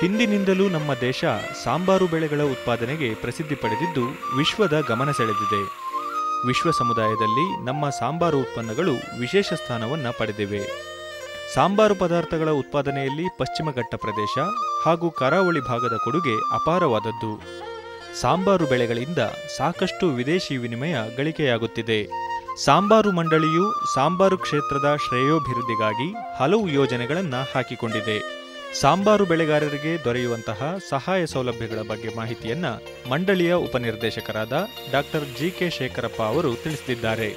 ಹಿಂದಿನಿಂದಲೂ ನಮ್ಮ ದೇಶ ಸಾಂಬಾರು ಬೆಳೆಗಳ ಉತ್ಪಾದನೆಗೆ ಪ್ರಸಿದ್ಧಿ ಪಡೆದಿದ್ದು ವಿಶ್ವದ ಗಮನ ಸೆಳೆದಿದೆ. ವಿಶ್ವ ಸಮುದಾಯದಲ್ಲಿ ನಮ್ಮ ಸಾಂಬಾರು ಉತ್ಪನ್ನಗಳು ವಿಶೇಷ ಸ್ಥಾನವನ್ನು ಪಡೆದಿವೆ. ಸಾಂಬಾರು ಪದಾರ್ಥಗಳ ಉತ್ಪಾದನೆಯಲ್ಲಿ ಪಶ್ಚಿಮಘಟ್ಟ ಪ್ರದೇಶ ಹಾಗೂ ಕರಾವಳಿ ಭಾಗದ ಕೊಡುಗೆ ಅಪಾರವಾದದ್ದು. ಸಾಂಬಾರು ಬೆಳೆಗಳಿಂದ ಸಾಕಷ್ಟು ವಿದೇಶಿ ವಿನಿಮಯ ಗಳಿಕೆಯಾಗುತ್ತಿದೆ. ಸಾಂಬಾರು ಮಂಡಳಿಯು ಸಾಂಬಾರು ಕ್ಷೇತ್ರದ ಶ್ರೇಯೋಭಿವೃದ್ಧಿಗಾಗಿ ಹಲವು ಯೋಜನೆಗಳನ್ನು ಹಾಕಿಕೊಂಡಿದೆ. ಸಾಂಬಾರು ಬೆಳೆಗಾರರಿಗೆ ದೊರೆಯುವಂತಹ ಸಹಾಯ ಸೌಲಭ್ಯಗಳ ಬಗ್ಗೆ ಮಾಹಿತಿಯನ್ನ ಮಂಡಳಿಯ ಉಪನಿರ್ದೇಶಕರಾದ ಡಾಕ್ಟರ್ ಜಿ ಕೆ ಶೇಖರಪ್ಪ ಅವರು ತಿಳಿಸಿದ್ದಾರೆ.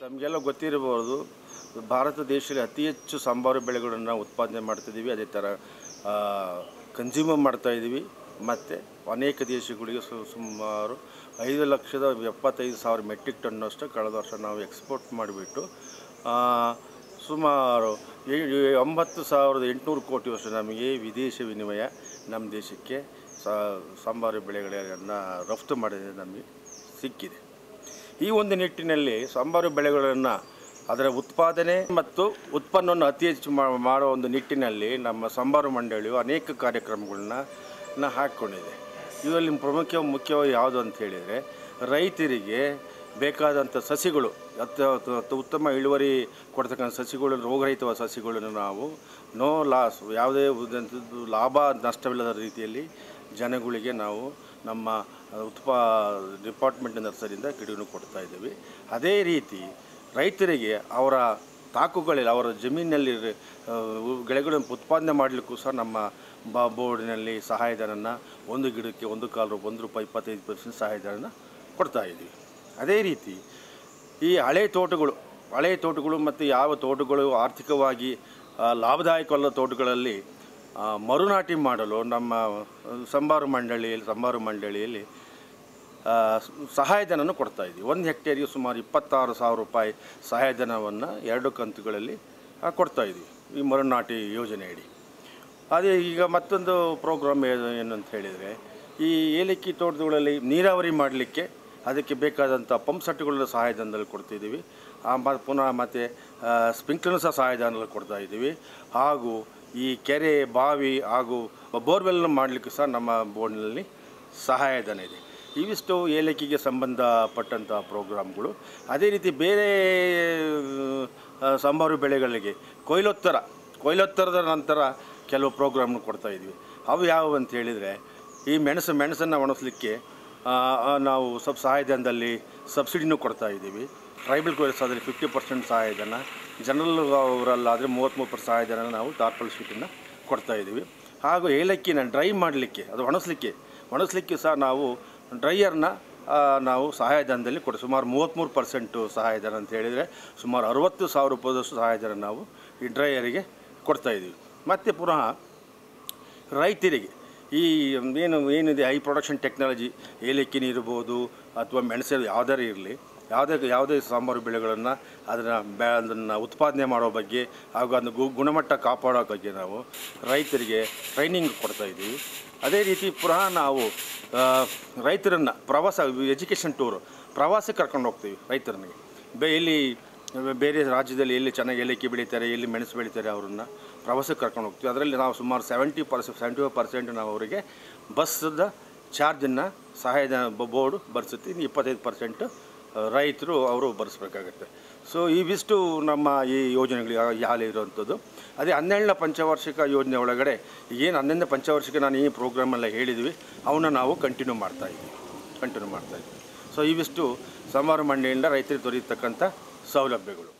ತಮಗೆಲ್ಲ ಗೊತ್ತಿರಬಹುದು ಭಾರತ ದೇಶದಲ್ಲಿ ಅತಿ ಹೆಚ್ಚು ಸಾಂಬಾರು ಬೆಳೆಗಳನ್ನು ಉತ್ಪಾದನೆ ಮಾಡ್ತಿದ್ದೀವಿ. ಅದೇ ಥರ ಕನ್ಸ್ಯೂಮರ್ ಮಾಡ್ತಾ ಇದ್ದೀವಿ. ಮತ್ತು ಅನೇಕ ದೇಶಗಳಿಗೆ ಸುಮಾರು ಐದು ಲಕ್ಷದ ಎಪ್ಪತ್ತೈದು ಸಾವಿರ ಮೆಟ್ರಿಕ್ ಟನ್ನಷ್ಟು ಕಳೆದ ವರ್ಷ ನಾವು ಎಕ್ಸ್ಪೋರ್ಟ್ ಮಾಡಿಬಿಟ್ಟು ಸುಮಾರು ಒಂಬತ್ತು ಸಾವಿರದ ಎಂಟುನೂರು ಕೋಟಿ ವರ್ಷ ನಮಗೆ ವಿದೇಶ ವಿನಿಮಯ ನಮ್ಮ ದೇಶಕ್ಕೆ ಸಾಂಬಾರು ಬೆಳೆಗಳನ್ನು ರಫ್ತು ಮಾಡಿದ ನಮಗೆ ಸಿಕ್ಕಿದೆ. ಈ ಒಂದು ನಿಟ್ಟಿನಲ್ಲಿ ಸಾಂಬಾರು ಬೆಳೆಗಳನ್ನು ಅದರ ಉತ್ಪಾದನೆ ಮತ್ತು ಉತ್ಪನ್ನವನ್ನು ಅತಿ ಹೆಚ್ಚು ಮಾಡುವ ಮಾಡೋ ಒಂದು ನಿಟ್ಟಿನಲ್ಲಿ ನಮ್ಮ ಸಂಬಾರು ಮಂಡಳಿಯು ಅನೇಕ ಕಾರ್ಯಕ್ರಮಗಳನ್ನ ಹಾಕಿಕೊಂಡಿದೆ. ಇದರಲ್ಲಿ ಪ್ರಮುಖ ಮುಖ್ಯವಾಗಿ ಯಾವುದು ಅಂತ ಹೇಳಿದರೆ, ರೈತರಿಗೆ ಬೇಕಾದಂಥ ಸಸಿಗಳು ಅತ್ಯ ಉತ್ತಮ ಇಳುವರಿ ಕೊಡ್ತಕ್ಕಂಥ ಸಸಿಗಳು, ರೋಗರಹಿತವಾದ ಸಸಿಗಳನ್ನು ನಾವು ನೋ ಲಾಸ್, ಯಾವುದೇ ಲಾಭ, ನಷ್ಟವಿಲ್ಲದ ರೀತಿಯಲ್ಲಿ ಜನಗಳಿಗೆ ನಾವು ನಮ್ಮ ಉತ್ಪಾ ಡಿಪಾರ್ಟ್ಮೆಂಟ್ ನರ್ಸರಿಯಿಂದ ಗಿಡವನ್ನು ಕೊಡ್ತಾ ಇದ್ದೀವಿ. ಅದೇ ರೀತಿ ರೈತರಿಗೆ ಅವರ ತಾಕುಗಳಲ್ಲಿ, ಅವರ ಜಮೀನಿನಲ್ಲಿ ಗಿಡಗಳನ್ನು ಉತ್ಪಾದನೆ ಮಾಡಲಿಕ್ಕೂ ಸಹ ನಮ್ಮ ಬ, ಬೋರ್ಡಿನಲ್ಲಿ ಸಹಾಯಧನನ್ನು ಒಂದು ಗಿಡಕ್ಕೆ ಒಂದು ಕಾಲು ರೂಪಾಯಿ, ಒಂದು ರೂಪಾಯಿ ಇಪ್ಪತ್ತೈದು ಪರ್ಸೆಂಟ್ ಸಹಾಯಧನ ಕೊಡ್ತಾ ಇದ್ದೀವಿ. ಅದೇ ರೀತಿ ಈ ಹಳೆ ತೋಟಗಳು ಹಳೆ ತೋಟಗಳು ಮತ್ತು ಯಾವ ತೋಟಗಳು ಆರ್ಥಿಕವಾಗಿ ಲಾಭದಾಯಕವಲ್ಲ ತೋಟಗಳಲ್ಲಿ ಮರುನಾಟಿ ಮಾಡಲು ನಮ್ಮ ಸಂಬಾರು ಮಂಡಳಿಯಲ್ಲಿ ಸಂಬಾರು ಮಂಡಳಿಯಲ್ಲಿ ಸಹಾಯಧನವನ್ನು ಕೊಡ್ತಾ ಇದ್ದೀವಿ. ಒಂದು ಹೆಕ್ಟೇರಿಗೆ ಸುಮಾರು ಇಪ್ಪತ್ತಾರು ಸಾವಿರ ರೂಪಾಯಿ ಸಹಾಯಧನವನ್ನು ಎರಡು ಕಂತುಗಳಲ್ಲಿ ಕೊಡ್ತಾ ಇದ್ದೀವಿ ಈ ಮರುನಾಟಿ ಯೋಜನೆಯಡಿ. ಅದೇ ಈಗ ಮತ್ತೊಂದು ಪ್ರೋಗ್ರಾಮ್ ಏನು ಅಂತ ಹೇಳಿದರೆ ಈ ಏಲಕ್ಕಿ ತೋಟಗಳಲ್ಲಿ ನೀರಾವರಿ ಮಾಡಲಿಕ್ಕೆ ಅದಕ್ಕೆ ಬೇಕಾದಂಥ ಪಂಪ್ ಸೆಟ್ಗಳ ಸಹಾಯಧನದಲ್ಲಿ ಕೊಡ್ತಿದ್ದೀವಿ. ಆ, ಮ- ಪುನಃ ಮತ್ತು ಸ್ಪ್ರಿಂಕ್ಲರ್ ಸಹ ಸಹಾಯಧನದಲ್ಲಿ ಕೊಡ್ತಾ ಇದ್ದೀವಿ. ಹಾಗೂ ಈ ಕೆರೆ ಬಾವಿ ಹಾಗೂ ಬೋರ್ವೆಲ್ ಮಾಡಲಿಕ್ಕೆ ಸಹ ನಮ್ಮ ಬೋರ್ಡ್ನಲ್ಲಿ ಸಹಾಯಧನ ಇದೆ. ಇವಿಷ್ಟು ಏಲಕ್ಕಿಗೆ ಸಂಬಂಧಪಟ್ಟಂಥ ಪ್ರೋಗ್ರಾಮ್ಗಳು. ಅದೇ ರೀತಿ ಬೇರೆ ಸಾಂಬಾರು ಬೆಳೆಗಳಿಗೆ ಕೊಯ್ಲೋತ್ತರ ಕೊಯ್ಲೋತ್ತರದ ನಂತರ ಕೆಲವು ಪ್ರೋಗ್ರಾಮ್ನ ಕೊಡ್ತಾ ಇದ್ವಿ. ಅವು ಯಾವುವು ಅಂತ ಹೇಳಿದರೆ ಈ ಮೆಣಸು ಮೆಣಸನ್ನು ಆ, ನಾವು ಸ್ವಲ್ಪ ಸಹಾಯಧನದಲ್ಲಿ ಸಬ್ಸಿಡಿನೂ ಕೊಡ್ತಾ ಇದ್ದೀವಿ. ಟ್ರೈಬಲ್ ಕೋರ್ಸ್ ಆದರೆ ಫಿಫ್ಟಿ ಪರ್ಸೆಂಟ್ ಸಹಾಯಧನ ಜನರಲ್ ಅವರಲ್ಲಾದರೆ ಮೂವತ್ತ್ಮೂರು ಪರ್ಸೆಂಟ್ ಸಹಾಯಧನ ನಾವು ಟಾರ್ಪಲ್ ಶೀಟನ್ನು ಕೊಡ್ತಾ ಇದ್ದೀವಿ. ಹಾಗೂ ಏಲಕ್ಕಿನ ಡ್ರೈ ಮಾಡಲಿಕ್ಕೆ ಅದು ಒಣಸಲಿಕ್ಕೆ ಒಣಸಲಿಕ್ಕೆ ಸಹ ನಾವು ಡ್ರೈಯರ್ನ ನಾವು ಸಹಾಯಧನದಲ್ಲಿ ಕೊಡಿ ಸುಮಾರು ಮೂವತ್ತ್ಮೂರು ಪರ್ಸೆಂಟು ಸಹಾಯಧನ ಅಂತ ಹೇಳಿದರೆ, ಸುಮಾರು ಅರುವತ್ತು ಸಾವಿರ ರೂಪಾಯಿದಷ್ಟು ಸಹಾಯಧನ ನಾವು ಈ ಡ್ರೈಯರಿಗೆ ಕೊಡ್ತಾ ಇದ್ದೀವಿ. ಮತ್ತು ಪುನಃ ರೈತರಿಗೆ, ಈ, ಏನು, ಏನಿದೆ, ಹೈ ಪ್ರೊಡಕ್ಷನ್ ಟೆಕ್ನಾಲಜಿ ಏಲಕ್ಕಿನ ಇರ್ಬೋದು ಅಥವಾ ಮೆಣಸು, ಯಾವುದಾರು ಇರಲಿ ಯಾವುದೇ ಯಾವುದೇ ಸಾಂಬಾರು ಬೆಳೆಗಳನ್ನು ಅದನ್ನು ಬೆ, ಅದನ್ನು ಉತ್ಪಾದನೆ ಮಾಡೋ ಬಗ್ಗೆ ಹಾಗೂ ಅದನ್ನು ಗು, ಗುಣಮಟ್ಟ ಕಾಪಾಡೋ ಬಗ್ಗೆ ನಾವು ರೈತರಿಗೆ ಟ್ರೈನಿಂಗ್ ಕೊಡ್ತಾ ಇದ್ದೀವಿ. ಅದೇ ರೀತಿ ಪುನಃ ನಾವು ರೈತರನ್ನು ಪ್ರವಾಸ ಎಜುಕೇಷನ್ ಟೂರು ಪ್ರವಾಸಕ್ಕೆ ಕರ್ಕೊಂಡು ಹೋಗ್ತೀವಿ ರೈತರನಿಗೆ ಬೆ, ಇಲ್ಲಿ ಬೇರೆ ರಾಜ್ಯದಲ್ಲಿ ಎಲ್ಲಿ ಚೆನ್ನಾಗಿ ಏಲಕ್ಕಿ ಬೆಳೀತಾರೆ, ಎಲ್ಲಿ ಮೆಣಸು ಬೆಳೀತಾರೆ ಅವ್ರನ್ನ ಪ್ರವಾಸಕ್ಕೆ ಕರ್ಕೊಂಡು ಹೋಗ್ತೀವಿ. ಅದರಲ್ಲಿ ನಾವು ಸುಮಾರು seventy percent seventy five percent ನಾವು ಅವರಿಗೆ ಬಸ್ಸದ ಚಾರ್ಜನ್ನು ಸಹಾಯಧನ ಬೋರ್ಡು ಭರಿಸುತ್ತೆ ಇನ್ನು ಇಪ್ಪತ್ತೈದು ಪರ್ಸೆಂಟ್ ರೈತರು ಅವರು ಭರಿಸ್ಬೇಕಾಗತ್ತೆ ಸೊ ಇವಿಷ್ಟು ನಮ್ಮ ಈ ಯೋಜನೆಗಳು ಹಾಲಿ ಇರುವಂಥದ್ದು. ಅದೇ ಹನ್ನೆರಡನೇ ಪಂಚವಾರ್ಷಿಕ ಯೋಜನೆ ಒಳಗಡೆ ಏನು ಹನ್ನೊಂದನೇ ಪಂಚವಾರ್ಷಿಕ ನಾನು ಈ ಪ್ರೋಗ್ರಾಮೆಲ್ಲ ಹೇಳಿದ್ವಿ. ಅವನ್ನ ನಾವು ಕಂಟಿನ್ಯೂ ಮಾಡ್ತಾ ಇದ್ದೀವಿ. ಕಂಟಿನ್ಯೂ ಮಾಡ್ತಾ ಇದ್ದೀವಿ. ಸೊ ಇವಿಷ್ಟು ಸಮಾರು ಮಂಡಿಯಿಂದ ರೈತರಿಗೆ ದೊರೆಯತಕ್ಕಂಥ ಸೌಲಭ್ಯಗಳು.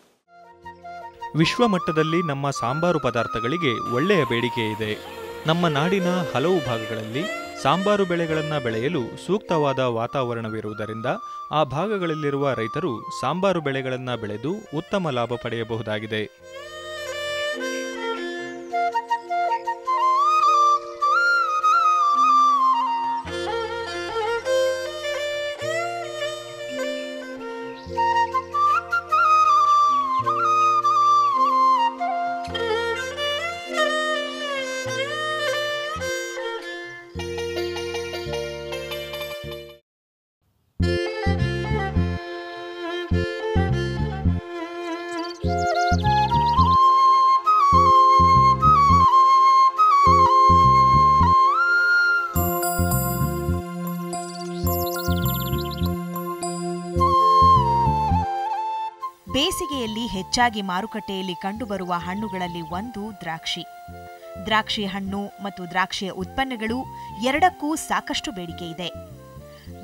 ವಿಶ್ವ ಮಟ್ಟದಲ್ಲಿ ನಮ್ಮ ಸಾಂಬಾರು ಪದಾರ್ಥಗಳಿಗೆ ಒಳ್ಳೆಯ ಬೇಡಿಕೆ ಇದೆ. ನಮ್ಮ ನಾಡಿನ ಹಲವು ಭಾಗಗಳಲ್ಲಿ ಸಾಂಬಾರು ಬೆಳೆಗಳನ್ನು ಬೆಳೆಯಲು ಸೂಕ್ತವಾದ ವಾತಾವರಣವಿರುವುದರಿಂದ ಆ ಭಾಗಗಳಲ್ಲಿರುವ ರೈತರು ಸಾಂಬಾರು ಬೆಳೆಗಳನ್ನು ಬೆಳೆದು ಉತ್ತಮ ಲಾಭ ಪಡೆಯಬಹುದಾಗಿದೆ. ಹೆಚ್ಚಾಗಿ ಮಾರುಕಟ್ಟೆಯಲ್ಲಿ ಕಂಡುಬರುವ ಹಣ್ಣುಗಳಲ್ಲಿ ಒಂದು ದ್ರಾಕ್ಷಿ. ದ್ರಾಕ್ಷಿ ಹಣ್ಣು ಮತ್ತು ದ್ರಾಕ್ಷಿಯ ಉತ್ಪನ್ನಗಳು ಎರಡಕ್ಕೂ ಸಾಕಷ್ಟು ಬೇಡಿಕೆ ಇದೆ.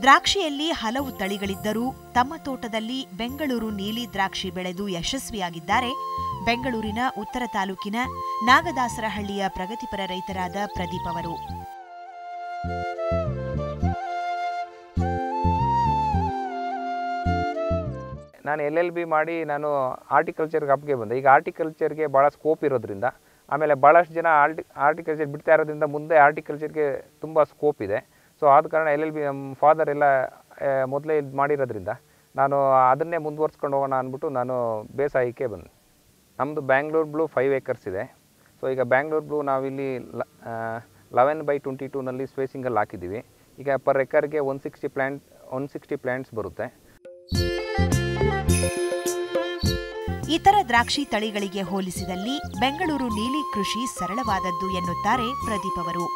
ದ್ರಾಕ್ಷಿಯಲ್ಲಿ ಹಲವು ತಳಿಗಳಿದ್ದರೂ ತಮ್ಮ ತೋಟದಲ್ಲಿ ಬೆಂಗಳೂರು ನೀಲಿ ದ್ರಾಕ್ಷಿ ಬೆಳೆದು ಯಶಸ್ವಿಯಾಗಿದ್ದಾರೆ. ಬೆಂಗಳೂರಿನ ಉತ್ತರ ತಾಲೂಕಿನ ನಾಗದಾಸರಹಳ್ಳಿಯ ಪ್ರಗತಿಪರ ರೈತರಾದ ಪ್ರದೀಪ್ ಅವರು. ನಾನು ಎಲ್ ಎಲ್ ಬಿ ಮಾಡಿ ನಾನು ಆರ್ಟಿಕಲ್ಚರ್ಗೆ ಅಪ್ಗೆ ಬಂದೆ. ಈಗ ಆರ್ಟಿಕಲ್ಚರ್ಗೆ ಭಾಳ ಸ್ಕೋಪ್ ಇರೋದ್ರಿಂದ, ಆಮೇಲೆ ಭಾಳಷ್ಟು ಜನ ಆರ್ಟಿ ಆರ್ಟಿಕಲ್ಚರ್ ಬಿಡ್ತಾ ಇರೋದ್ರಿಂದ ಮುಂದೆ ಆರ್ಟಿಕಲ್ಚರ್ಗೆ ತುಂಬ ಸ್ಕೋಪ್ ಇದೆ. ಸೊ ಆದ ಕಾರಣ ಎಲ್ ಎಲ್ ಬಿ, ನಮ್ಮ ಫಾದರ್ ಎಲ್ಲ ಮೊದಲೇ ಇದು ಮಾಡಿರೋದ್ರಿಂದ ನಾನು ಅದನ್ನೇ ಮುಂದುವರ್ಸ್ಕೊಂಡು ಹೋಗೋಣ ಅಂದ್ಬಿಟ್ಟು ನಾನು ಬೇಸಾಯಕ್ಕೆ ಬಂದೆ. ನಮ್ಮದು ಬ್ಯಾಂಗ್ಳೂರ್ ಬ್ಲೂ ಫೈವ್ ಏಕರ್ಸ್ ಇದೆ. ಸೊ ಈಗ ಬ್ಯಾಂಗ್ಳೂರ್ ಬ್ಲೂ ನಾವಿಲ್ಲಿ ಲೆವೆನ್ ಬೈ ಟ್ವೆಂಟಿ ಟೂನಲ್ಲಿ ಸ್ಪೇಸಿಂಗಲ್ಲಿ ಹಾಕಿದ್ದೀವಿ. ಈಗ per ಎಕರ್ಗೆ one sixty plant one sixty plants ಬರುತ್ತೆ. ಇತರ ದ್ರಾಕ್ಷಿ ತಳಿಗಳಿಗೆ ಹೋಲಿಸಿದಲ್ಲಿ ಬೆಂಗಳೂರು ನೀಲಿ ಕೃಷಿ ಸರಳವಾದದ್ದು ಎನ್ನುತ್ತಾರೆ ಪ್ರದೀಪ್ ಅವರು.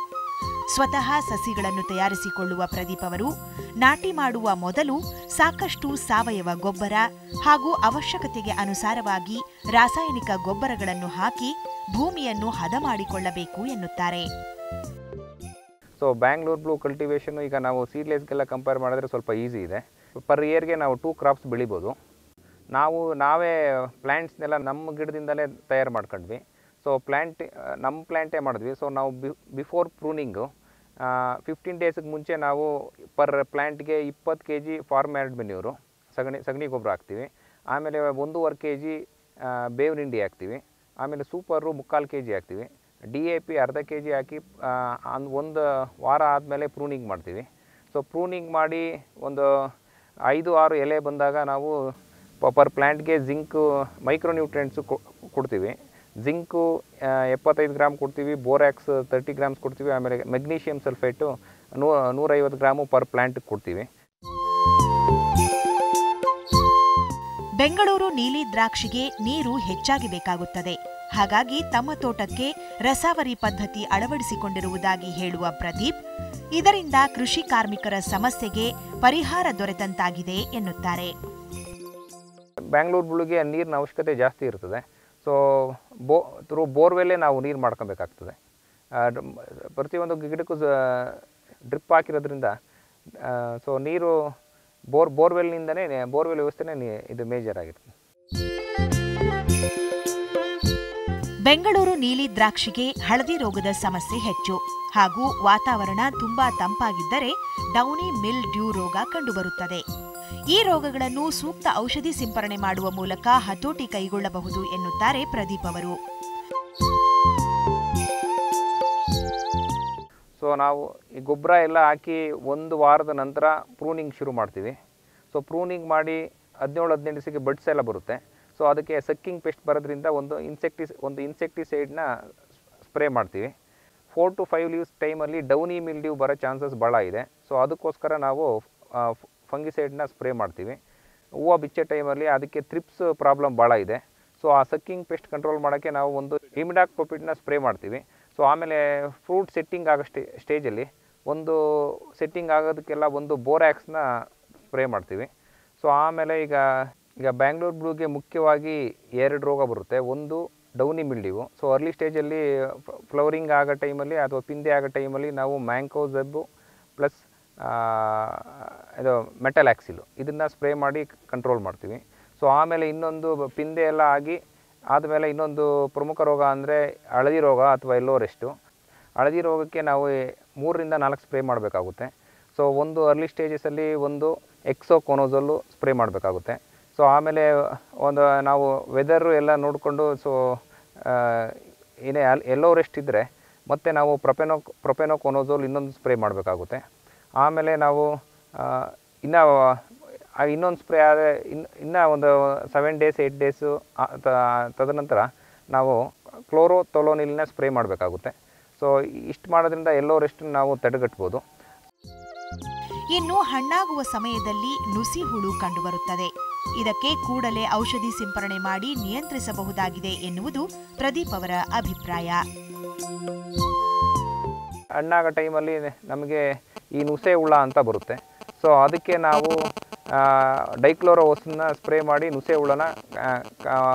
ಸ್ವತಃ ಸಸಿಗಳನ್ನು ತಯಾರಿಸಿಕೊಳ್ಳುವ ಪ್ರದೀಪ್ ಅವರು, ನಾಟಿ ಮಾಡುವ ಮೊದಲು ಸಾಕಷ್ಟು ಸಾವಯವ ಗೊಬ್ಬರ ಹಾಗೂ ಅವಶ್ಯಕತೆಗೆ ಅನುಸಾರವಾಗಿ ರಾಸಾಯನಿಕ ಗೊಬ್ಬರಗಳನ್ನು ಹಾಕಿ ಭೂಮಿಯನ್ನು ಹದ ಮಾಡಿಕೊಳ್ಳಬೇಕು ಎನ್ನುತ್ತಾರೆ. ಸೊ ಬ್ಯಾಂಗ್ಳೂರ್ ಬ್ಲೂ ಕಲ್ಟಿವೇಷನ್ ಈಗ ನಾವು ಸೀಡ್ಲೆಸ್ಗೆಲ್ಲ ಕಂಪೇರ್ ಮಾಡಿದ್ರೆ ಸ್ವಲ್ಪ ಈಸಿ ಇದೆ. ಪರ್ ಇಯರ್ಗೆ ನಾವು ಟೂ ಕ್ರಾಪ್ಸ್ ಬೆಳಿಬೋದು. ನಾವು, ನಾವೇ ಪ್ಲ್ಯಾಂಟ್ಸ್ನೆಲ್ಲ ನಮ್ಮ ಗಿಡದಿಂದಲೇ ತಯಾರು ಮಾಡ್ಕೊಂಡ್ವಿ. ಸೊ ಪ್ಲ್ಯಾಂಟ್ ನಮ್ಮ ಪ್ಲ್ಯಾಂಟೇ ಮಾಡಿದ್ವಿ. ಸೊ ನಾವು ಬಿಫೋರ್ ಪ್ರೂನಿಂಗು ಫಿಫ್ಟೀನ್ ಡೇಸಿಗೆ ಮುಂಚೆ ನಾವು ಪರ್ ಪ್ಲ್ಯಾಂಟ್ಗೆ ಇಪ್ಪತ್ತು K G farm yard manure ಸಗಣಿ ಸಗಣಿ ಗೊಬ್ಬರ ಹಾಕ್ತೀವಿ. ಆಮೇಲೆ ಒಂದೂವರೆ ಕೆ ಜಿ ಬೇವಿನ ಹಿಂಡಿ ಹಾಕ್ತೀವಿ. ಆಮೇಲೆ ಸೂಪರು ಮುಕ್ಕಾಲು ಕೆ ಜಿ ಹಾಕ್ತೀವಿ. ಡಿ ಎ ಪಿ ಅರ್ಧ ಕೆ ಜಿ ಹಾಕಿ ಒಂದು ವಾರ ಆದಮೇಲೆ ಪ್ರೂನಿಂಗ್ ಮಾಡ್ತೀವಿ. ಸೊ ಪ್ರೂನಿಂಗ್ ಮಾಡಿ ಒಂದು ಐದು, ಆರು ಎಲೆ ಬಂದಾಗ ನಾವು ಪರ್ ಪ್ಲ್ಯಾಂಟ್ಗೆ ಜಿಂಕು ಮೈಕ್ರೋ ನ್ಯೂಟ್ರಿಯೆಂಟ್ಸು ಕೊಡ್ತೀವಿ. ಜಿಂಕು ಎಪ್ಪತ್ತೈದು ಗ್ರಾಮ್ ಕೊಡ್ತೀವಿ. ಬೋರ್ಯಾಕ್ಸ್ ತರ್ಟಿ ಗ್ರಾಮ್ಸ್ ಕೊಡ್ತೀವಿ. ಆಮೇಲೆ ಮೆಗ್ನೀಷಿಯಮ್ ಸಲ್ಫೇಟು ನೂ, ನೂರೈವತ್ತು ಗ್ರಾಮು ಪರ್ ಪ್ಲ್ಯಾಂಟ್ಗೆ ಕೊಡ್ತೀವಿ. ಬೆಂಗಳೂರು ನೀಲಿ ದ್ರಾಕ್ಷಿಗೆ ನೀರು ಹೆಚ್ಚಾಗಿ ಬೇಕಾಗುತ್ತದೆ. ಹಾಗಾಗಿ ತಮ್ಮ ತೋಟಕ್ಕೆ ರಸಾವರಿ ಪದ್ಧತಿ ಅಳವಡಿಸಿಕೊಂಡಿರುವುದಾಗಿ ಹೇಳುವ ಪ್ರದೀಪ್, ಇದರಿಂದ ಕೃಷಿ ಕಾರ್ಮಿಕರ ಸಮಸ್ಯೆಗೆ ಪರಿಹಾರ ದೊರೆತಂತಾಗಿದೆ ಎನ್ನುತ್ತಾರೆ. ಬ್ಯಾಂಗ್ಳೂರ್ ಬುಳಿಗೆ ನೀರಿನ ಅವಶ್ಯಕತೆ ಜಾಸ್ತಿ ಇರ್ತದೆ. ಸೊ ಬೋ ಥ್ರೂ ಬೋರ್ವೆಲ್ಲೇ ನಾವು ನೀರು ಮಾಡ್ಕೊಬೇಕಾಗ್ತದೆ. ಪ್ರತಿಯೊಂದು ಗಿಡಕ್ಕೂ ಡ್ರಿಪ್ ಹಾಕಿರೋದ್ರಿಂದ ಸೊ ನೀರು ಬೋರ್ ಬೋರ್ವೆಲ್ನಿಂದನೇ ಬೋರ್ವೆಲ್ ವ್ಯವಸ್ಥೆನೇ ಇದು ಮೇಜರ್ ಆಗಿರ್ತದೆ ಬೆಂಗಳೂರು ನೀಲಿ ದ್ರಾಕ್ಷಿಗೆ ಹಳದಿ ರೋಗದ ಸಮಸ್ಯೆ ಹೆಚ್ಚು. ಹಾಗೂ ವಾತಾವರಣ ತುಂಬಾ ತಂಪಾಗಿದ್ದರೆ ಡೌನಿ ಮಿಲ್ ಡ್ಯೂ ರೋಗ ಕಂಡುಬರುತ್ತದೆ. ಈ ರೋಗಗಳನ್ನು ಸೂಕ್ತ ಔಷಧಿ ಸಿಂಪರಣೆ ಮಾಡುವ ಮೂಲಕ ಹತೋಟಿ ಕೈಗೊಳ್ಳಬಹುದು ಎನ್ನುತ್ತಾರೆ ಪ್ರದೀಪ್ ಅವರು. ಸೊ ನಾವು ಈ ಗೊಬ್ಬರ ಎಲ್ಲ ಹಾಕಿ ಒಂದು ವಾರದ ನಂತರ ಪ್ರೂನಿಂಗ್ ಶುರು ಮಾಡ್ತೀವಿ. ಸೊ ಪ್ರೂನಿಂಗ್ ಮಾಡಿ ಹದಿನೇಳು, ಹದಿನೆಂಟು ದಿವಸಕ್ಕೆ ಬಡ್ಸ್ ಎಲ್ಲ ಬರುತ್ತೆ. ಸೊ ಅದಕ್ಕೆ ಸಕ್ಕಿಂಗ್ ಪೆಸ್ಟ್ ಬರೋದ್ರಿಂದ ಒಂದು ಇನ್ಸೆಕ್ಟಿಸ್ ಒಂದು ಇನ್ಸೆಕ್ಟಿಸೈಡ್ನ ಸ್ಪ್ರೇ ಮಾಡ್ತೀವಿ. ಫೋರ್ ಟು ಫೈವ್ ಲೀವ್ಸ್ ಟೈಮಲ್ಲಿ ಡೌನಿ ಮಿಲ್ಡ್ಯೂ ಬರೋ ಚಾನ್ಸಸ್ ಭಾಳ ಇದೆ. ಸೊ ಅದಕ್ಕೋಸ್ಕರ ನಾವು ಫಂಗಿಸೈಡ್ನ ಸ್ಪ್ರೇ ಮಾಡ್ತೀವಿ. ಹೂವು ಬಿಚ್ಚೋ ಟೈಮಲ್ಲಿ ಅದಕ್ಕೆ ಥ್ರಿಪ್ಸ್ ಪ್ರಾಬ್ಲಮ್ ಭಾಳ ಇದೆ. ಸೊ ಆ ಸಕ್ಕಿಂಗ್ ಪೆಸ್ಟ್ ಕಂಟ್ರೋಲ್ ಮಾಡೋಕ್ಕೆ ನಾವು ಒಂದು ಇಮಿಡಾಕ್ ಪೊಪಿಟ್ನ ಸ್ಪ್ರೇ ಮಾಡ್ತೀವಿ. ಸೊ ಆಮೇಲೆ ಫ್ರೂಟ್ ಸೆಟ್ಟಿಂಗ್ ಆಗೋ ಸ್ಟೇ, ಸ್ಟೇಜಲ್ಲಿ ಒಂದು ಸೆಟ್ಟಿಂಗ್ ಆಗೋದಕ್ಕೆಲ್ಲ ಒಂದು ಬೋರ್ಯಾಕ್ಸ್ನ ಸ್ಪ್ರೇ ಮಾಡ್ತೀವಿ. ಸೊ ಆಮೇಲೆ ಈಗ ಈಗ ಬ್ಯಾಂಗ್ಳೂರ್ ಬ್ಲೂಗೆ ಮುಖ್ಯವಾಗಿ ಎರಡು ರೋಗ ಬರುತ್ತೆ. ಒಂದು ಡೌನಿ ಮಿಲ್ಡಿವು. ಸೊ ಅರ್ಲಿ ಸ್ಟೇಜಲ್ಲಿ ಫ್ಲವರಿಂಗ್ ಆಗೋ ಟೈಮಲ್ಲಿ ಅಥವಾ ಪಿಂದೆ ಆಗೋ ಟೈಮಲ್ಲಿ ನಾವು ಮ್ಯಾಂಕೋ ಜಬ್ಬು ಪ್ಲಸ್ ಇದು ಮೆಟಲ್ ಆ್ಯಕ್ಸಿಲು ಇದನ್ನು ಸ್ಪ್ರೇ ಮಾಡಿ ಕಂಟ್ರೋಲ್ ಮಾಡ್ತೀವಿ. ಸೊ ಆಮೇಲೆ ಇನ್ನೊಂದು ಪಿಂದೆ ಎಲ್ಲ ಆಗಿ ಆದಮೇಲೆ ಇನ್ನೊಂದು ಪ್ರಮುಖ ರೋಗ ಅಂದರೆ ಹಳದಿ ರೋಗ ಅಥವಾ ಎಲ್ಲೋ ರೆಸ್ಟು ಹಳದಿ ರೋಗಕ್ಕೆ ನಾವು ಮೂರರಿಂದ ನಾಲ್ಕು ಸ್ಪ್ರೇ ಮಾಡಬೇಕಾಗುತ್ತೆ. ಸೊ ಒಂದು ಅರ್ಲಿ ಸ್ಟೇಜಸಲ್ಲಿ ಒಂದು ಎಕ್ಸೋ ಕೊನೋಸಲ್ಲು ಸ್ಪ್ರೇ ಮಾಡಬೇಕಾಗುತ್ತೆ. ಸೊ ಆಮೇಲೆ ಒಂದು ನಾವು ವೆದರು ಎಲ್ಲ ನೋಡಿಕೊಂಡು ಸೊ ಏನೇ ಎಲ್ಲೋ ರೆಸ್ಟ್ ಇದ್ದರೆ ಮತ್ತೆ ನಾವು ಪ್ರೊಪೆನೋ ಪ್ರೊಪೆನೋ ಕೊನೋಸೋಲ್ ಇನ್ನೊಂದು ಸ್ಪ್ರೇ ಮಾಡಬೇಕಾಗುತ್ತೆ. ಆಮೇಲೆ ನಾವು ಇನ್ನು ಇನ್ನೊಂದು ಸ್ಪ್ರೇ ಆದರೆ ಇನ್ನು ಇನ್ನೂ ಒಂದು ಸೆವೆನ್ ಡೇಸ್ ಏಯ್ಟ್ ಡೇಸು ತದನಂತರ ನಾವು ಕ್ಲೋರೋತೊಲೋನಿಲ್ನ ಸ್ಪ್ರೇ ಮಾಡಬೇಕಾಗುತ್ತೆ. ಸೊ ಇಷ್ಟು ಮಾಡೋದ್ರಿಂದ ಎಲ್ಲೋ ರೆಸ್ಟ್ ನಾವು ತಡೆಗಟ್ಬೋದು. ಇನ್ನು ಹಣ್ಣಾಗುವ ಸಮಯದಲ್ಲಿ ನುಸಿ ಹುಳು ಕಂಡುಬರುತ್ತದೆ. ಇದಕ್ಕೆ ಕೂಡಲೇ ಔಷಧಿ ಸಿಂಪರಣೆ ಮಾಡಿ ನಿಯಂತ್ರಿಸಬಹುದಾಗಿದೆ ಎನ್ನುವುದು ಪ್ರದೀಪ್ ಅವರ ಅಭಿಪ್ರಾಯ. ಹಣ್ಣಾಗೋ ಟೈಮಲ್ಲಿ ನಮಗೆ ಈ ನುಸೆ ಹುಳ ಅಂತ ಬರುತ್ತೆ. ಸೊ ಅದಕ್ಕೆ ನಾವು ಡೈಕ್ಲೋರೋಸನ್ನ ಸ್ಪ್ರೇ ಮಾಡಿ ನುಸೆ ಹುಳನ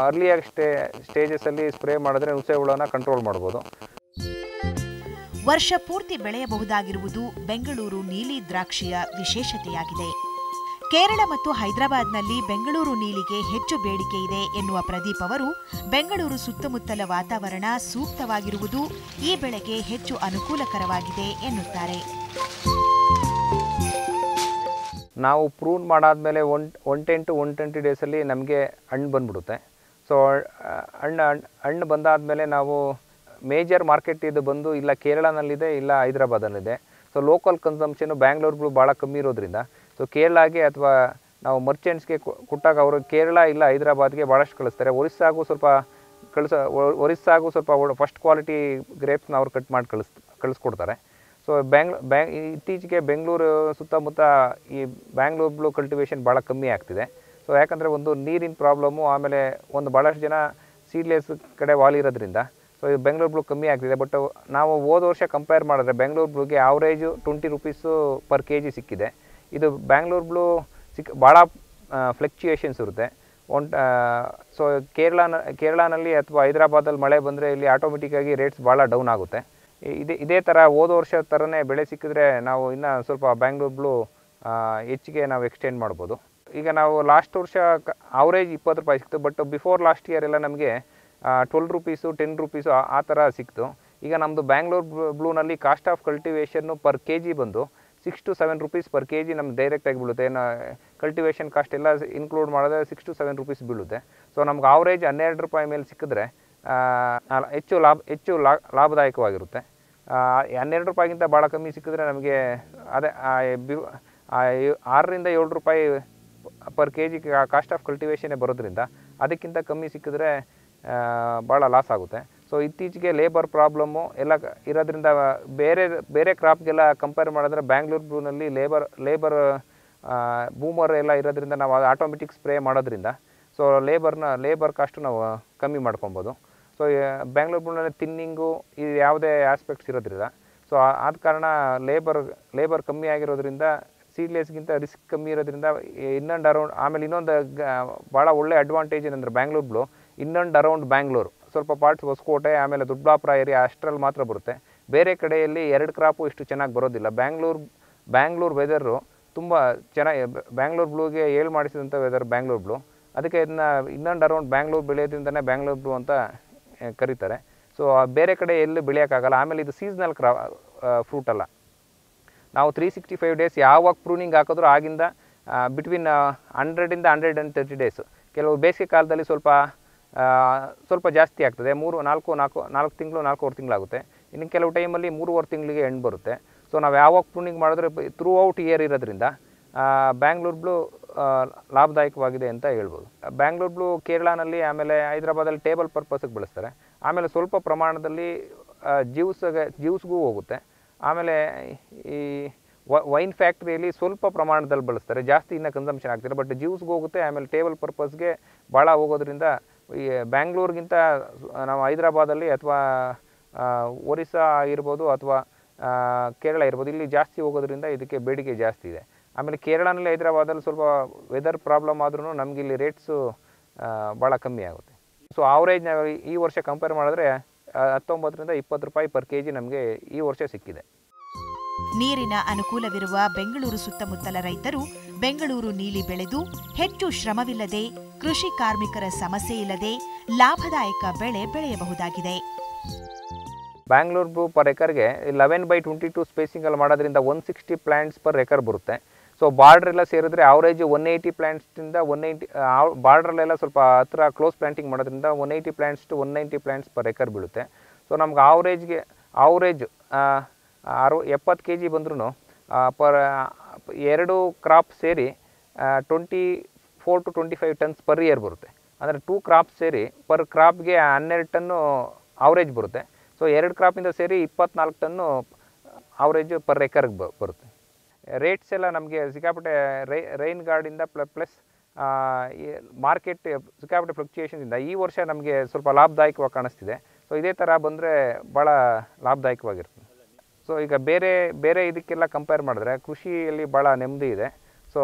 ಅರ್ಲಿಯಾಗಿ ಸ್ಟೇ ಸ್ಟೇಜಸಲ್ಲಿ ಸ್ಪ್ರೇ ಮಾಡಿದ್ರೆ ನುಸೆ ಹುಳನ ಕಂಟ್ರೋಲ್ ಮಾಡ್ಬೋದು. ವರ್ಷ ಪೂರ್ತಿ ಬೆಳೆಯಬಹುದಾಗಿರುವುದು ಬೆಂಗಳೂರು ನೀಲಿ ದ್ರಾಕ್ಷಿಯ ವಿಶೇಷತೆಯಾಗಿದೆ. ಕೇರಳ ಮತ್ತು ಹೈದರಾಬಾದ್ನಲ್ಲಿ ಬೆಂಗಳೂರು ನೀಲಿಗೆ ಹೆಚ್ಚು ಬೇಡಿಕೆ ಇದೆ ಎನ್ನುವ ಪ್ರದೀಪ್ ಅವರು, ಬೆಂಗಳೂರು ಸುತ್ತಮುತ್ತಲ ವಾತಾವರಣ ಸೂಕ್ತವಾಗಿರುವುದು ಈ ಬೆಳೆಗೆ ಹೆಚ್ಚು ಅನುಕೂಲಕರವಾಗಿದೆ ಎನ್ನುತ್ತಾರೆ. ನಾವು ಪ್ರೂನ್ ಮಾಡಾದ್ಮೇಲೆ one one ten to one twenty ಡೇಸಲ್ಲಿ ನಮಗೆ ಹಣ್ಣು ಬಂದ್ಬಿಡುತ್ತೆ. ಸೊ ಹಣ್ಣು ಹಣ್ಣು ಬಂದಾದಮೇಲೆ ನಾವು ಮೇಜರ್ ಮಾರ್ಕೆಟ್ ಇದು ಬಂದು ಇಲ್ಲ ಕೇರಳನಲ್ಲಿದೆ, ಇಲ್ಲ ಹೈದರಾಬಾದಲ್ಲಿದೆ ಸೊ ಲೋಕಲ್ ಕನ್ಸಂಪ್ಷನು ಬ್ಯಾಂಗ್ಳೂರ್ಗಳು ಭಾಳ ಕಮ್ಮಿ ಇರೋದ್ರಿಂದ ಸೊ ಕೇರಳಗೆ ಅಥವಾ ನಾವು ಮರ್ಚೆಂಟ್ಸ್ಗೆ ಕೊಟ್ಟಾಗ ಅವರು ಕೇರಳ ಇಲ್ಲ ಹೈದರಾಬಾದ್ಗೆ ಭಾಳಷ್ಟು ಕಳಿಸ್ತಾರೆ. ಒರಿಸ್ಸಾಗೂ ಸ್ವಲ್ಪ ಕಳಿಸ ಒರಿಸ್ಸಾಗೂ ಸ್ವಲ್ಪ ಫಸ್ಟ್ ಕ್ವಾಲಿಟಿ ಗ್ರೇಪ್ಸ್ನ ಅವ್ರು ಕಟ್ ಮಾಡಿ ಕಳಿಸ್, ಕಳಿಸ್ಕೊಡ್ತಾರೆ. ಸೊ ಬ್ಯಾಂಗ್ ಬ್ಯಾಂಗ್ ಇತ್ತೀಚೆಗೆ ಬೆಂಗಳೂರು ಸುತ್ತಮುತ್ತ ಈ ಬ್ಯಾಂಗ್ಳೂರ್ ಬ್ಲೂ ಕಲ್ಟಿವೇಷನ್ ಭಾಳ ಕಮ್ಮಿ ಆಗ್ತಿದೆ. ಸೊ ಯಾಕಂದರೆ ಒಂದು ನೀರಿನ ಪ್ರಾಬ್ಲಮ್ಮು ಆಮೇಲೆ ಒಂದು ಭಾಳಷ್ಟು ಜನ ಸೀಡ್ಲೆಸ್ ಕಡೆ ವಾಲಿರೋದ್ರಿಂದ ಸೊ ಇದು ಬೆಂಗಳೂರು ಬ್ಲೂ ಕಮ್ಮಿ ಆಗ್ತಿದೆ. ಬಟ್ ನಾವು ಹೋದ ವರ್ಷ ಕಂಪೇರ್ ಮಾಡಿದ್ರೆ Bengaluru ಬ್ಲೂಗೆ average twenty rupees per K G ಸಿಕ್ಕಿದೆ. ಇದು ಬ್ಯಾಂಗ್ಳೂರ್ ಬ್ಲೂ ಸಿಕ್ ಭಾಳ ಫ್ಲೆಕ್ಚುಯೇಷನ್ಸ್ ಇರುತ್ತೆ. ಒನ್ ಸೊ ಕೇರಳನ ಕೇರಳನಲ್ಲಿ ಅಥವಾ ಹೈದರಾಬಾದಲ್ಲಿ ಮಳೆ ಬಂದರೆ ಇಲ್ಲಿ ಆಟೋಮೆಟಿಕ್ಕಾಗಿ ರೇಟ್ಸ್ ಭಾಳ ಡೌನ್ ಆಗುತ್ತೆ. ಇದೇ ಇದೇ ಥರ ಹೋದ ವರ್ಷ ಥರನೇ ಬೆಳೆ ಸಿಕ್ಕಿದ್ರೆ ನಾವು ಇನ್ನೂ ಸ್ವಲ್ಪ ಬ್ಯಾಂಗ್ಳೂರ್ ಬ್ಲೂ ಹೆಚ್ಚಿಗೆ ನಾವು ಎಕ್ಸ್ಟೆಂಡ್ ಮಾಡ್ಬೋದು. ಈಗ ನಾವು ಲಾಸ್ಟ್ ವರ್ಷ ಅವರೇಜ್ ಇಪ್ಪತ್ತು ರೂಪಾಯಿ ಸಿಕ್ತು ಬಟ್ ಬಿಫೋರ್ ಲಾಸ್ಟ್ ಇಯರ್ ಎಲ್ಲ ನಮಗೆ ಟ್ವೆಲ್ ರುಪೀಸು ಟೆನ್ ರುಪೀಸು ಆ ಥರ ಸಿಕ್ತು. ಈಗ ನಮ್ಮದು Bangalore ಬ್ಲೂನಲ್ಲಿ cost of cultivation per K G ಬಂದು six to seven rupees per K G ನಮ್ಗೆ ಡೈರೆಕ್ಟಾಗಿ ಬೀಳುತ್ತೆ. ಏನು ಕಲ್ಟಿವೇಷನ್ ಕಾಸ್ಟ್ ಎಲ್ಲ ಇನ್ಕ್ಲೂಡ್ ಮಾಡಿದ್ರೆ ಸಿಕ್ಸ್ ಟು ಸೆವೆನ್ ರುಪೀಸ್ ಬೀಳುತ್ತೆ. ಸೊ ನಮ್ಗೆ ಆವ್ರೇಜ್ ಹನ್ನೆರಡು ರೂಪಾಯಿ ಮೇಲೆ ಸಿಕ್ಕಿದ್ರೆ ಹೆಚ್ಚು ಲಾಭ, ಹೆಚ್ಚು ಲಾಭದಾಯಕವಾಗಿರುತ್ತೆ. ಹನ್ನೆರಡು ರೂಪಾಯಿಗಿಂತ ಭಾಳ ಕಮ್ಮಿ ಸಿಕ್ಕಿದ್ರೆ ನಮಗೆ ಅದೇ ಆರರಿಂದ ಏಳು ರೂಪಾಯಿ per K G cost of ಕಲ್ಟಿವೇಷನೇ ಬರೋದ್ರಿಂದ ಅದಕ್ಕಿಂತ ಕಮ್ಮಿ ಸಿಕ್ಕಿದ್ರೆ ಭಾಳ ಲಾಸ್ ಆಗುತ್ತೆ. ಸೊ ಇತ್ತೀಚೆಗೆ ಲೇಬರ್ ಪ್ರಾಬ್ಲಮ್ಮು ಎಲ್ಲ ಇರೋದ್ರಿಂದ ಬೇರೆ ಬೇರೆ ಕ್ರಾಪ್ಗೆಲ್ಲ ಕಂಪೇರ್ ಮಾಡಿದ್ರೆ ಬ್ಯಾಂಗ್ಳೂರು ಬ್ಲೂನಲ್ಲಿ ಲೇಬರ್ ಲೇಬರ್ ಬೂಮರ್ ಎಲ್ಲ ಇರೋದ್ರಿಂದ ನಾವು ಆಟೋಮೆಟಿಕ್ ಸ್ಪ್ರೇ ಮಾಡೋದ್ರಿಂದ ಸೊ ಲೇಬರ್ನ ಲೇಬರ್ ಕಾಸ್ಟು ನಾವು ಕಮ್ಮಿ ಮಾಡ್ಕೊಬೋದು. ಸೊ ಬ್ಯಾಂಗ್ಳೂರ್ ಬ್ಲೂನಲ್ಲಿ ತಿನ್ನಿಂಗು ಇದು ಯಾವುದೇ ಆಸ್ಪೆಕ್ಟ್ಸ್ ಇರೋದ್ರಿಂದ ಸೊ ಆದ ಕಾರಣ ಲೇಬರ್ ಲೇಬರ್ ಕಮ್ಮಿ ಆಗಿರೋದ್ರಿಂದ ಸೀಡ್ಲೆಸ್ಗಿಂತ ರಿಸ್ಕ್ ಕಮ್ಮಿ ಇರೋದ್ರಿಂದ ಇನ್ನೊಂದು ಅರೌಂಡ್ ಆಮೇಲೆ ಇನ್ನೊಂದು ಭಾಳ ಒಳ್ಳೆ ಅಡ್ವಾಂಟೇಜ್ ಏನಂದ್ರೆ ಬ್ಯಾಂಗ್ಳೂರ್ ಬ್ಲೂ ಇನ್ನೊಂದು ಅರೌಂಡ್ ಬ್ಯಾಂಗ್ಳೂರು ಸ್ವಲ್ಪ ಪಾರ್ಟ್ಸ್ ಹೊಸಕೋಟೆ, ಆಮೇಲೆ ದುಡ್ಡಾಪುರ ಏರಿಯಾ ಅಷ್ಟರಲ್ಲಿ ಮಾತ್ರ ಬರುತ್ತೆ. ಬೇರೆ ಕಡೆಯಲ್ಲಿ ಎರಡು ಕ್ರಾಪು ಇಷ್ಟು ಚೆನ್ನಾಗಿ ಬರೋದಿಲ್ಲ. ಬ್ಯಾಂಗ್ಳೂರು ಬ್ಯಾಂಗ್ಳೂರು ವೆದರು ತುಂಬ ಚೆನ್ನಾಗಿ ಬ್ಯಾಂಗ್ಳೂರು ಬ್ಲೂಗೆ ಏಳು ಮಾಡಿಸಿದಂಥ ವೆದರ್ ಬ್ಯಾಂಗ್ಳೂರು ಬ್ಲೂ ಅದಕ್ಕೆ ಇದನ್ನ ಇನ್ನೊಂದು ಅರೌಂಡ್ ಬ್ಯಾಂಗ್ಳೂರು ಬೆಳೆಯೋದ್ರಿಂದನೇ ಬ್ಯಾಂಗ್ಳೂರು ಬ್ಲೂ ಅಂತ ಕರೀತಾರೆ. ಸೊ ಬೇರೆ ಕಡೆ ಎಲ್ಲೂ ಬೆಳೆಯೋಕ್ಕಾಗಲ್ಲ. ಆಮೇಲೆ ಇದು ಸೀಸ್ನಲ್ ಕ್ರಾ ಫ್ರೂಟ್ ಅಲ್ಲ. ನಾವು ತ್ರೀ ಸಿಕ್ಸ್ಟಿ ಫೈವ್ ಡೇಸ್ ಯಾವಾಗ ಪ್ರೂನಿಂಗ್ ಹಾಕಿದ್ರು ಆಗಿಂದ ಬಿಟ್ವೀನ್ ಹಂಡ್ರೆಡಿಂದ ಹಂಡ್ರೆಡ್ ಆ್ಯಂಡ್ ತರ್ಟಿ ಡೇಸ್ ಕೆಲವು ಬೇಸಿಗೆ ಕಾಲದಲ್ಲಿ ಸ್ವಲ್ಪ ಸ್ವಲ್ಪ ಜಾಸ್ತಿ ಆಗ್ತದೆ. ಮೂರು, ನಾಲ್ಕು ನಾಲ್ಕು ನಾಲ್ಕು ತಿಂಗಳು, ನಾಲ್ಕೂವರೆ ತಿಂಗಳಾಗುತ್ತೆ. ಇನ್ನು ಕೆಲವು ಟೈಮಲ್ಲಿ ಮೂರುವರೆ ತಿಂಗಳಿಗೆ ಹೆಣ್ಣು ಬರುತ್ತೆ. ಸೊ ನಾವು ಯಾವಾಗ ಪ್ರೂನಿಂಗ್ ಮಾಡಿದ್ರೆ ಥ್ರೂ ಔಟ್ ಇಯರ್ ಇರೋದ್ರಿಂದ ಬ್ಯಾಂಗ್ಳೂರ್ ಬ್ಲೂ ಲಾಭದಾಯಕವಾಗಿದೆ ಅಂತ ಹೇಳ್ಬೋದು. ಬ್ಯಾಂಗ್ಳೂರ್ ಬ್ಲೂ ಕೇರಳನಲ್ಲಿ ಆಮೇಲೆ ಹೈದ್ರಾಬಾದಲ್ಲಿ ಟೇಬಲ್ ಪರ್ಪಸ್ಗೆ ಬಳಸ್ತಾರೆ. ಆಮೇಲೆ ಸ್ವಲ್ಪ ಪ್ರಮಾಣದಲ್ಲಿ ಜ್ಯೂಸ್ಗೆ, ಜ್ಯೂಸ್ಗೂ ಹೋಗುತ್ತೆ. ಆಮೇಲೆ ಈ ವೈನ್ ಫ್ಯಾಕ್ಟ್ರಿಯಲ್ಲಿ ಸ್ವಲ್ಪ ಪ್ರಮಾಣದಲ್ಲಿ ಬಳಸ್ತಾರೆ. ಜಾಸ್ತಿ ಇನ್ನೂ ಕನ್ಸಂಪ್ಷನ್ ಆಗ್ತಿಲ್ಲ ಬಟ್ ಜ್ಯೂಸ್ಗೆ ಹೋಗುತ್ತೆ. ಆಮೇಲೆ ಟೇಬಲ್ ಪರ್ಪಸ್ಗೆ ಭಾಳ ಹೋಗೋದ್ರಿಂದ ಈ ಬ್ಯಾಂಗ್ಳೂರ್ಗಿಂತ ನಾವು ಹೈದ್ರಾಬಾದಲ್ಲಿ ಅಥವಾ ಒರಿಸ್ಸಾ ಆಗಿರ್ಬೋದು ಅಥವಾ ಕೇರಳ ಇರ್ಬೋದು ಇಲ್ಲಿ ಜಾಸ್ತಿ ಹೋಗೋದ್ರಿಂದ ಇದಕ್ಕೆ ಬೇಡಿಕೆ ಜಾಸ್ತಿ ಇದೆ. ಆಮೇಲೆ ಕೇರಳನಲ್ಲಿ ಹೈದ್ರಾಬಾದಲ್ಲಿ ಸ್ವಲ್ಪ ವೆದರ್ ಪ್ರಾಬ್ಲಮ್ ಆದ್ರೂ ನಮಗೆ ಇಲ್ಲಿ ರೇಟ್ಸು ಭಾಳ ಕಮ್ಮಿ ಆಗುತ್ತೆ. ಸೊ ಆವ್ರೇಜ್ ಈ ವರ್ಷ ಕಂಪೇರ್ ಮಾಡಿದ್ರೆ ಹತ್ತೊಂಬತ್ತರಿಂದ ಇಪ್ಪತ್ತು ರೂಪಾಯಿ ಪರ್ ಕೆ ಜಿ ನಮಗೆ ಈ ವರ್ಷ ಸಿಕ್ಕಿದೆ. ನೀರಿನ ಅನುಕೂಲವಿರುವ ಬೆಂಗಳೂರು ಸುತ್ತಮುತ್ತಲ ರೈತರು ಬೆಂಗಳೂರು ನೀಲಿ ಬೆಳೆದು ಹೆಚ್ಚು ಶ್ರಮವಿಲ್ಲದೆ ಕೃಷಿ ಕಾರ್ಮಿಕರ ಸಮಸ್ಯೆ ಇಲ್ಲದೆ ಲಾಭದಾಯಕ ಬೆಳೆ ಬೆಳೆಯಬಹುದಾಗಿದೆ. ಬ್ಯಾಂಗ್ಳೂರ್ಗೂ ಪರ್ ಎಕರ್ಗೆ ಲೆವೆನ್ ಬೈ ಟ್ವೆಂಟಿ ಟು ಸ್ಪೇಸಿಂಗಲ್ಲಿ ಮಾಡೋದ್ರಿಂದ one sixty plants per acre ಬರುತ್ತೆ. ಸೊ ಬಾರ್ಡರ್ ಎಲ್ಲ ಸೇರಿದ್ರೆ ಅವರೇಜ್ ಒನ್ ಏಯ್ಟಿ ಪ್ಲ್ಯಾಂಟ್ಸಿಂದ ಒನ್ ಏಯ್ಟಿ ಬಾರ್ಡ್ರಲ್ಲೆಲ್ಲ ಸ್ವಲ್ಪ ಹತ್ರ ಕ್ಲೋಸ್ ಪ್ಲಾಂಟಿಂಗ್ ಮಾಡೋದ್ರಿಂದ one eighty plants to one ninety plants per acre ಬೀಳುತ್ತೆ. ಸೊ ನಮ್ಗೆ ಆವ್ರೇಜ್ಗೆ ಆವ್ರೇಜ್ ಅರು ಎಪ್ಪತ್ತು ಕೆ ಜಿ ಬಂದ್ರೂ ಪರ್ ಎರಡು ಕ್ರಾಪ್ ಸೇರಿ twenty four to twenty five tons per year ಬರುತ್ತೆ. ಅಂದರೆ ಟೂ ಕ್ರಾಪ್ ಸೇರಿ ಪರ್ ಕ್ರಾಪ್ಗೆ ಹನ್ನೆರಡು ಟನ್ನು ಆವ್ರೇಜ್ ಬರುತ್ತೆ. ಸೊ ಎರಡು ಕ್ರಾಪಿಂದ ಸೇರಿ ಇಪ್ಪತ್ನಾಲ್ಕು ಟನ್ನು ಆವ್ರೇಜ್ ಪರ್ ಎಕರ್ಗೆ ಬರುತ್ತೆ. ರೇಟ್ಸ್ ಎಲ್ಲ ನಮಗೆ ಸಿಕ್ಕಾಪಟ್ಟೆ ರೈ ರೈನ್ ಗಾರ್ಡಿಂದ ಪ್ಲ ಪ್ಲಸ್ ಮಾರ್ಕೆಟ್ ಸಿಕ್ಕಾಪಟ್ಟೆ ಫ್ಲಕ್ಚುಯೇಷನ್ಸಿಂದ ಈ ವರ್ಷ ನಮಗೆ ಸ್ವಲ್ಪ ಲಾಭದಾಯಕವಾಗಿ ಕಾಣಿಸ್ತಿದೆ. ಸೊ ಇದೇ ಥರ ಬಂದರೆ ಭಾಳ ಲಾಭದಾಯಕವಾಗಿರ್ತದೆ ಸೊ ಈಗ ಬೇರೆ ಬೇರೆ ಇದಕ್ಕೆಲ್ಲ ಕಂಪೇರ್ ಮಾಡಿದ್ರೆ ಕೃಷಿಯಲ್ಲಿ ಭಾಳ ನೆಮ್ಮದಿ ಇದೆ. ಸೊ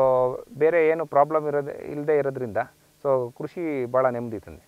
ಬೇರೆ ಏನು ಪ್ರಾಬ್ಲಮ್ ಇರೋದೇ ಇಲ್ಲದೆ ಇರೋದ್ರಿಂದ ಸೊ ಕೃಷಿ ಭಾಳ ನೆಮ್ಮದಿ ತಂದೆ